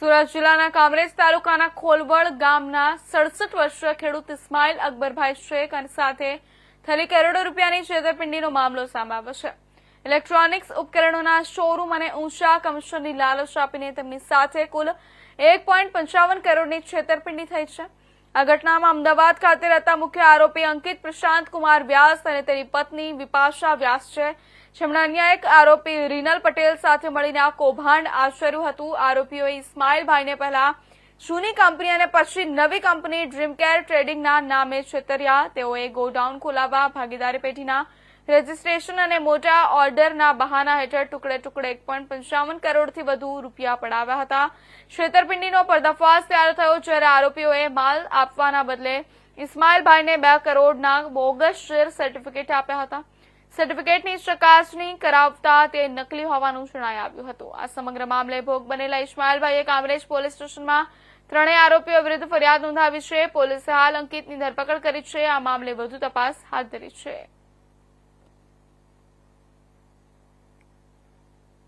સુરત જિલ્લાના કામરેજ તાલુકાના ખોલવડ ગામના સડસઠ વર્ષીય ખેડૂત ઇસ્માઇલ અકબરભાઈ શેખ અને સાથે થયેલી કરોડો રૂપિયાની છેતરપિંડીનો મામલો સામે આવ્યો છે. ઇલેક્ટ્રોનિક્સ ઉપકરણોના શોરૂમ અને ઊંચા કમિશનની લાલચ આપીને તેમની સાથે કુલ એક પોઈન્ટ પંચાવન કરોડની છેતરપિંડી થઈ છે. આ ઘટનામાં અમદાવાદ ખાતે રહેતા મુખ્ય આરોપી અંકિત પ્રશાંત કુમાર વ્યાસ અને તેની પત્ની વિપાશા વ્યાસ છે. જેમણે અન્ય એક આરોપી રીનલ પટેલ સાથે મળીને આ કૌભાંડ આચર્યું હતું. આરોપીઓએ ઇસ્માઇલભાઈને પહેલા જૂની કંપની અને પછી નવી કંપની ડ્રીમકેર ટ્રેડિંગના નામે છેતર્યા. તેઓએ ગોડાઉન ખોલાવવા, ભાગીદારી પેઢીના રજીસ્ટ્રેશન અને મોટા ઓર્ડરના બહાના હેઠળ ટુકડે ટુકડે એક પોઈન્ટ પંચાવન કરોડથી વધુ રૂપિયા પડાવ્યા હતા. છેતરપિંડીનો પર્દાફાશ ત્યારે થયો, જ્યારે આરોપીઓએ માલ આપવાના બદલે ઇસ્માઇલભાઈને બે કરોડના બોગસ શેર સર્ટિફિકેટ આપ્યા હતા. સર્ટિફિકેટની ચકાસણી કરાવતા તે નકલી હોવાનું જણાઈ આવ્યું હતું. આ સમગ્ર મામલે ભોગ બનેલા ઇસ્માઇલભાઈએ કામરેજ પોલીસ સ્ટેશનમાં ત્રણેય આરોપીઓ વિરુદ્ધ ફરિયાદ નોંધાવી છે. પોલીસે હાલ અંકિતની ધરપકડ કરી છે. આ મામલે વધુ તપાસ હાથ ધરી છે.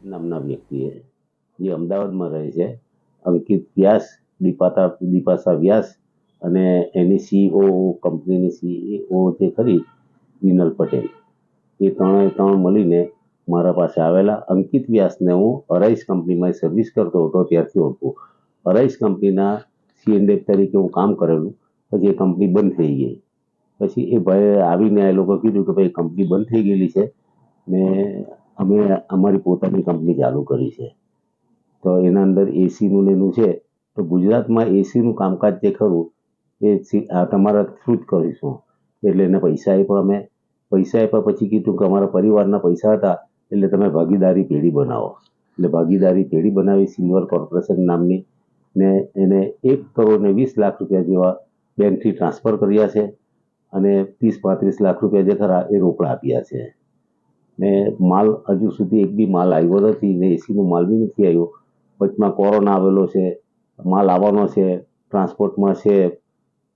નામના વ્યક્તિએ જે અમદાવાદમાં રહે છે, અંકિત વ્યાસ, દીપાતા, દીપાસા વ્યાસ અને એની સીઓ કંપનીની સીઓ જે ખરી, વિનલ પટેલ. એ ત્રણે ત્રણ મળીને મારા પાસે આવેલા. અંકિત વ્યાસને હું અરાઈસ કંપનીમાં સર્વિસ કરતો હતો, ત્યારથી ઓળખું અરાઈસ કંપનીના સીએનડેફ તરીકે હું કામ કરેલું. પછી એ કંપની બંધ થઈ ગઈ. પછી એ ભાઈએ આવીને એ લોકો કીધું કે ભાઈ કંપની બંધ થઈ ગયેલી છે. ને અમે અમારી પોતાની કંપની ચાલુ કરી છે. તો એના અંદર એસીનું લેનું છે. તો ગુજરાતમાં એસીનું કામકાજ જે ખરું, એ તમારા થ્રુ જ કરીશું. એટલે એને પૈસા એ પણ અમે પૈસા આપ્યા પછી કીધું કે અમારા પરિવારના પૈસા હતા, એટલે તમે ભાગીદારી પેઢી બનાવો. એટલે ભાગીદારી પેઢી બનાવી સિલ્વર કોર્પોરેશન નામની ને એને એક કરોડ ને વીસ લાખ રૂપિયા જેવા બેંકથી ટ્રાન્સફર કર્યા છે અને ત્રીસ પાંત્રીસ લાખ રૂપિયા જે ખરા એ રોકડા આપ્યા છે. ને માલ હજુ સુધી એક બી માલ આવ્યો નથી ને એસીનો માલ બી નથી આવ્યો. વચમાં કોરોના આવેલો છે, માલ આવવાનો છે, ટ્રાન્સપોર્ટમાં છે,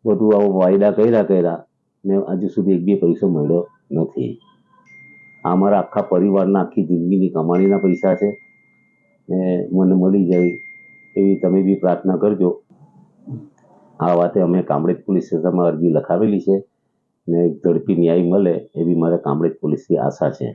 બધું આવો વાયદા કર્યા કર્યા. ને હજુ સુધી એક બે પૈસો મળ્યો નથી. આ મારા આખા પરિવારના આખી જિંદગીની કમાણીના પૈસા છે ને મને મળી જાય એવી તમે બી પ્રાર્થના કરજો. આ વાતે અમે કામરેજ પોલીસ સ્ટેશનમાં અરજી લખાવેલી છે ને ઝડપી ન્યાય મળે એવી મારે કામરેજ પોલીસથી આશા છે.